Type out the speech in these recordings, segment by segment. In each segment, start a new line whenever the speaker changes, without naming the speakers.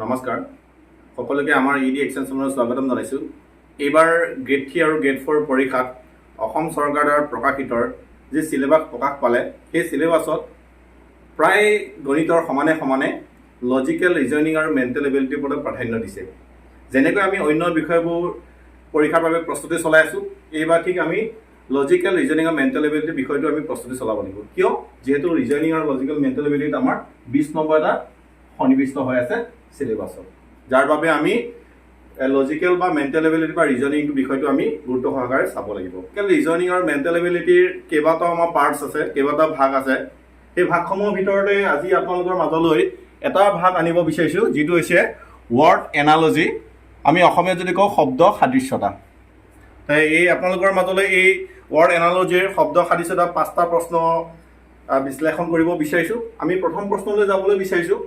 নমস্কাৰ। সকলোকে আমাৰ ই ডি এক্সটেনশ্যনৰ স্বাগতম জনাইছোঁ। এইবাৰ গ্ৰেড থ্ৰী আৰু গ্ৰেড ফ'ৰ পৰীক্ষাত অসম চৰকাৰ দ্বাৰা প্ৰকাশিত যি চিলেবাছ প্ৰকাশ পালে সেই চিলেবাছত প্ৰায় গণিতৰ সমানে সমানে লজিকেল ৰিজনিং আৰু মেণ্টেল এবিলিটিৰ ওপৰত প্ৰাধান্য দিছে। যেনেকৈ আমি অন্য বিষয়বোৰ পৰীক্ষাৰ বাবে প্ৰস্তুতি চলাই আছোঁ এইবাৰ ঠিক আমি লজিকেল ৰিজনিং আৰু মেণ্টেল এবিলিটি বিষয়টো আমি প্ৰস্তুতি চলাব লাগিব। কিয়? যিহেতু ৰিজনিং আৰু লজিকেল মেণ্টেল এবিলিটিত আমাৰ বিছ নম্বৰ এটা সন্নিৱিষ্ট হৈ আছে চিলেবাছত যাৰ বাবে আমি লজিকেল বা মেণ্টেল এবিলিটি বা ৰিজনিং বিষয়টো আমি গুৰুত্ব সহকাৰে চাব লাগিব। ৰিজনিং আৰু মেণ্টেল এবিলিটিৰ কেইবাটাও আমাৰ পাৰ্টছ আছে, কেইবাটাও ভাগ আছে। সেই ভাগসমূহৰ ভিতৰতে আজি আপোনালোকৰ মাজলৈ এটা ভাগ আনিব বিচাৰিছোঁ, যিটো হৈছে ৱৰ্ড এনালজি আমি অসমীয়াত যদি কওঁ শব্দ সাদৃশ্যতা। এই আপোনালোকৰ মাজলৈ এই ৱৰ্ড এনালজিৰ শব্দ সাদৃশ্যতা পাঁচটা প্ৰশ্ন বিশ্লেষণ কৰিব বিচাৰিছোঁ। আমি প্ৰথম প্ৰশ্নলৈ যাবলৈ বিচাৰিছোঁ।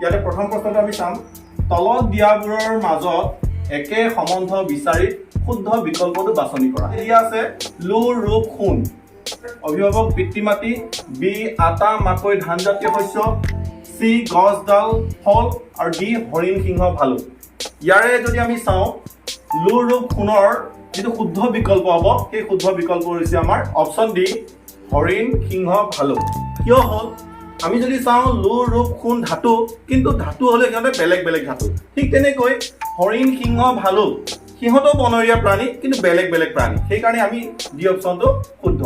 ইয়াতে প্ৰথম প্ৰশ্নটো আমি চাম। তলত দিয়াবোৰৰ মাজত একে সম্বন্ধ বিচাৰি শুদ্ধ বিকল্পটো বাছনি কৰা। দিয়া আছে লো ৰূপ সোণ। অভিভাৱক পিতৃ মাতৃ বি আটা মাকৈ ধান জাতীয় শস্য চি গছডাল ফল আৰু ডি হৰিণ সিংহ ভালুক ইয়াৰে যদি আমি চাওঁ লো ৰূপ সোণৰ যিটো শুদ্ধ বিকল্প হ'ব সেই শুদ্ধ বিকল্প হৈছে আমাৰ অপশ্যন ডি হৰিণ সিংহ ভালুক কিয় হ'ল? আমি যদি চাওঁ লো ৰূপ সোণ ধাতু, কিন্তু ধাতু হ'লে সিহঁতে বেলেগ বেলেগ ধাতু। ঠিক তেনেকৈ হৰিণ, সিংহ ভালুক সিহঁতো বনৰীয়া প্ৰাণী, কিন্তু বেলেগ বেলেগ প্ৰাণী। সেইকাৰণে আমি ডি অপশ্যনটো শুদ্ধ।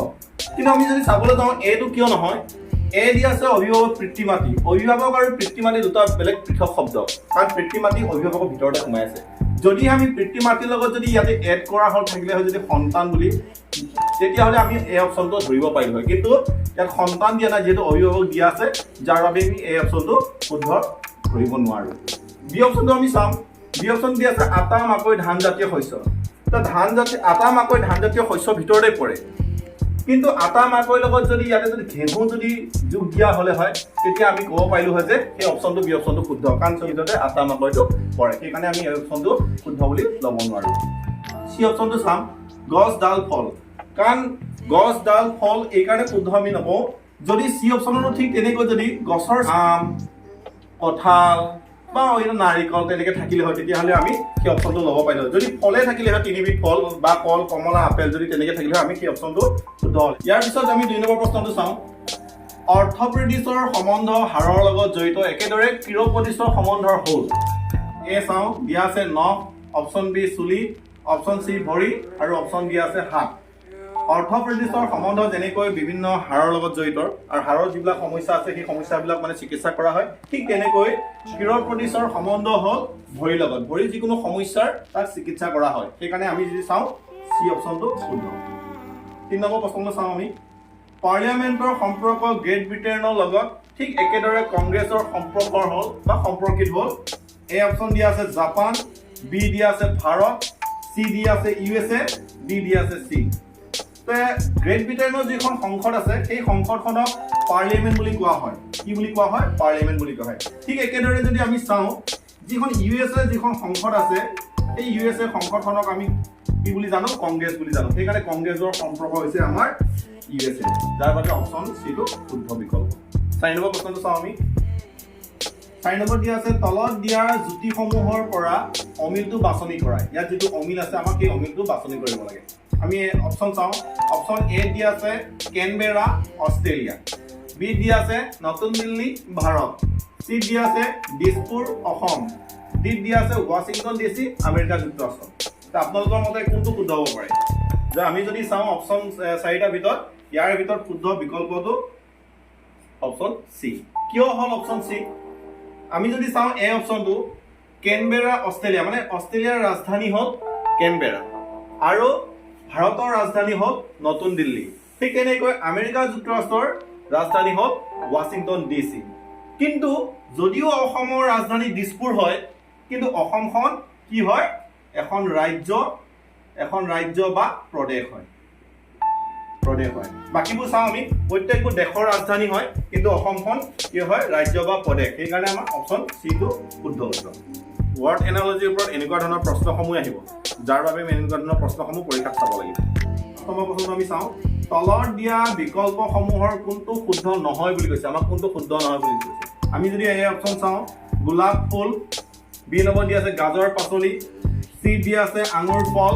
কিন্তু আমি যদি চাবলৈ যাওঁ এইটো কিয় নহয়? এ দি আছে অভিভাৱক পিতৃ মাতৃ অভিভাৱক আৰু পিতৃ মাতৃ দুটা বেলেগ পৃথক শব্দ। কাৰণ পিতৃ মাতৃ অভিভাৱকৰ ভিতৰতে সোমাই আছে। যদি আমি পিতৃ মাতৃৰ লগত যদি ইয়াতে এড কৰা হ'ল, থাকিলে হয় যদি সন্তান বুলি তেতিয়াহ'লে আমি এই অপশ্যনটো ধৰিব পাৰিলোঁ হয়। কিন্তু ইয়াত সন্তান দিয়া নাই, যিহেতু অভিভাৱক দিয়া আছে, যাৰ বাবে আমি এই অপশ্যনটো শুদ্ধ ধৰিব নোৱাৰোঁ। বি অপশ্যনটো আমি চাম। বি অপশ্যন দি আছে, আটা মাকৈ ধান জাতীয় শস্য। তো ধান জাতীয় আটা মাকৈ ধান জাতীয় শস্যৰ ভিতৰতে পৰে। কিন্তু আটা মাকৈৰ লগত যদি ইয়াতে যদি ঘেঁহু যদি যোগ দিয়া হ'লে হয়, তেতিয়া আমি ক'ব পাৰিলোঁ হয় যে সেই অপশ্যনটো বি অপশ্যনটো শুদ্ধ। কাৰণ চলিততে আটা মাকৈটো পৰে। সেইকাৰণে আমি এই অপশ্যনটো শুদ্ধ বুলি ল'ব নোৱাৰোঁ। চি অপশ্যনটো চাম। গছ, ডাল, ফল। কাৰণ গছ ডাল ফল এইকাৰণে শুদ্ধ আমি নকওঁ। যদি চি অপশ্যনতো ঠিক তেনেকৈ যদি গছৰ আম কঁঠাল বা অন্য নাৰিকল তেনেকৈ থাকিলে হয় তেতিয়াহ'লে আমি সেই অপশ্যনটো ল'ব পাৰিলোঁ যদি ফলে থাকিলে হয় তিনিবিধ ফল বা কল কমলা আপেল যদি তেনেকৈ থাকিলে হয় আমি সেই অপশ্যনটো শুদ্ধ হ'ল। ইয়াৰ পিছত আমি দুই নম্বৰ প্ৰশ্নটো চাওঁ। অৰ্থপ্ৰদিশৰ সম্বন্ধ হাৰৰ লগত জড়িত একেদৰে কিৰপদিশৰ সম্বন্ধৰ হ'ল। এ চাওঁ দিয়া আছে নখ অপশ্যন বি চুলি অপশ্যন চি ভৰি আৰু অপশ্যন ডি আছে হাত। অৰ্থপ্ৰদিশৰ সম্বন্ধ যেনেকৈ বিভিন্ন হাড়ৰ লগত জড়িত আৰু হাড়ৰ যিবিলাক সমস্যা আছে সেই সমস্যাবিলাক মানে চিকিৎসা কৰা হয় ঠিক তেনেকৈ কিৰপ্ৰদিশৰ সম্বন্ধ হ'ল ভৰিৰ লগত। ভৰিৰ যিকোনো সমস্যাৰ তাক চিকিৎসা কৰা হয়। সেইকাৰণে আমি যদি চাওঁ চি অপশ্যনটো শুদ্ধ তিনি নম্বৰ প্ৰশ্নটো চাওঁ আমি। পাৰ্লিয়ামেণ্টৰ সম্পৰ্ক গ্ৰেট ব্ৰিটেইনৰ লগত ঠিক একেদৰে কংগ্ৰেছৰ সম্পৰ্কৰ হ'ল বা সম্পৰ্কিত হ'ল। এ অপশ্যন দিয়া আছে জাপান বি দিয়া আছে ভাৰত চি দিয়া আছে ইউ এছ এ ডি দিয়া আছে চীন। গ্ৰেট ব্ৰিটেইনৰ যিখন সংসদ আছে সেই সংসদখনক পাৰ্লিয়ামেণ্ট বুলি কোৱা হয়। কি বুলি কোৱা হয়? পাৰ্লিয়ামেণ্ট বুলি কোৱা হয়। ঠিক একেদৰে যদি আমি চাওঁ যিখন ইউ এছ এ যিখন সংসদ আছে সেই ইউ এছ এ সংসদখনক আমি কি বুলি জানো? কংগ্ৰেছ বুলি জানো। সেইকাৰণে কংগ্ৰেছৰ সম্পৰ্ক হৈছে আমাৰ ইউ এছ এ যাৰ বাবে অপশ্যন চিটো শুদ্ধ বিকল্প। চাৰি নম্বৰ প্ৰশ্নটো চাওঁ আমি। চাৰি নম্বৰ দিয়া আছে তলত দিয়া জুতিসমূহৰ পৰা অমিলটো বাছনি কৰা। ইয়াত যিটো অমিল আছে আমাক সেই অমিলটো বাছনি কৰিব লাগে। আমি অপশ্যন চাওঁ। অপশ্যন এ দিয়া আছে কেনবেৰা অষ্ট্ৰেলিয়া বি দিয়া আছে নতুন দিল্লী, ভাৰত। চি দিয়া আছে দিছপুৰ, অসম। ডি দিয়া আছে ৱাশ্বিংটন ডি চি আমেৰিকা যুক্তৰাষ্ট্ৰ। আপোনালোকৰ মতে কোনটো শুদ্ধ হ'ব পাৰে? যে আমি যদি চাওঁ অপশ্যন চাৰিটাৰ ভিতৰত, ইয়াৰ ভিতৰত শুদ্ধ বিকল্পটো অপশ্যন চি কিয় হ'ল অপশ্যন চি আমি যদি চাওঁ এ অপশ্যনটো কেনবেৰা অষ্ট্ৰেলিয়া মানে অষ্ট্ৰেলিয়াৰ ৰাজধানী হ'ল কেনবেৰা আৰু ভাৰতৰ ৰাজধানী হ'ল নতুন দিল্লী। ঠিক তেনেকৈ আমেৰিকা যুক্তৰাষ্ট্ৰৰ ৰাজধানী হ'ল ৱাশ্বিংটন ডি চি কিন্তু যদিও অসমৰ ৰাজধানী দিছপুৰ হয় কিন্তু অসমখন কি হয়? এখন ৰাজ্য এখন ৰাজ্য বা প্ৰদেশ হয়। প্ৰদেশ হয়। বাকীবোৰ চাওঁ আমি। প্ৰত্যেকবোৰ দেশৰ ৰাজধানী হয় কিন্তু অসমখন কি হয়? ৰাজ্য বা প্ৰদেশ। সেইকাৰণে আমাৰ অপশ্যন চিটো শুদ্ধ উত্তৰ। ৱৰ্ড এনালজিৰ ওপৰত এনেকুৱা ধৰণৰ প্ৰশ্নসমূহ আহিব, যাৰ বাবে আমি এনেকুৱা ধৰণৰ প্ৰশ্নসমূহ পৰীক্ষাত চাব লাগিব। প্ৰথম প্ৰশ্নটো আমি চাওঁ তলত দিয়া বিকল্পসমূহৰ কোনটো শুদ্ধ নহয় বুলি কৈছে, আমাক কোনটো শুদ্ধ নহয় বুলি কৈছে। আমি যদি এই অপশ্যন চাওঁ, গোলাপ ফুল বি নম্বৰ দিয়া আছে গাজৰ পাচলি চি দিয়া আছে আঙুৰ ফল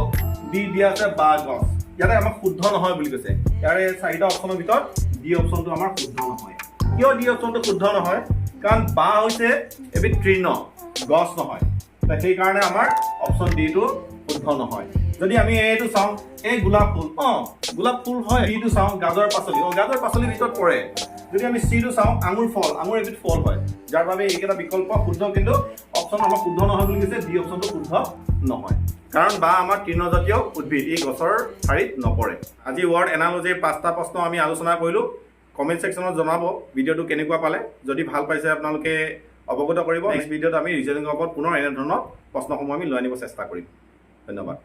ডি দিয়া আছে বাঁহ গছ। ইয়াতে আমাক শুদ্ধ নহয় বুলি কৈছে। ইয়াৰে চাৰিটা অপশ্যনৰ ভিতৰত ডি অপশ্যনটো আমাৰ শুদ্ধ নহয়। কিয় ডি অপশ্যনটো শুদ্ধ নহয়? কাৰণ বাঁহ হৈছে এবিধ তৃণ, গছ নহয়। সেইকাৰণে আমাৰ অপশ্যন ডিটো শুদ্ধ নহয়। যদি আমি এইটো চাওঁ এই গোলাপ ফুল অঁ গোলাপ ফুল হয় ডিটো চাওঁ গাজৰ পাচলি অঁ গাজৰ পাচলিৰ ভিতৰত পৰে। যদি আমি চিটো চাওঁ আঙুৰ ফল আঙুৰ এবিধ ফল হয় যাৰ বাবে এইকেইটা বিকল্প শুদ্ধ কিন্তু অপশ্যন আমাৰ শুদ্ধ নহয় বুলি কৈছে ডি অপশ্যনটো শুদ্ধ নহয়। কাৰণ বা আমাৰ তৃণজাতীয় উদ্ভিদ এই গছৰ শাৰীত নপৰে। আজি ৱৰ্ড এনালজিৰ পাঁচটা প্ৰশ্ন আমি আলোচনা কৰিলোঁ। কমেণ্ট ছেকশ্যনত জনাব ভিডিঅ'টো কেনেকুৱা পালে। যদি ভাল পাইছে আপোনালোকে অৱগত কৰিব। নেক্সট ভিডিঅ'ত আমি ৰিজনিঙৰ ওপৰত পুনৰ এনেধৰণৰ প্ৰশ্নসমূহ আমি লৈ আনিব চেষ্টা কৰিম। ধন্যবাদ।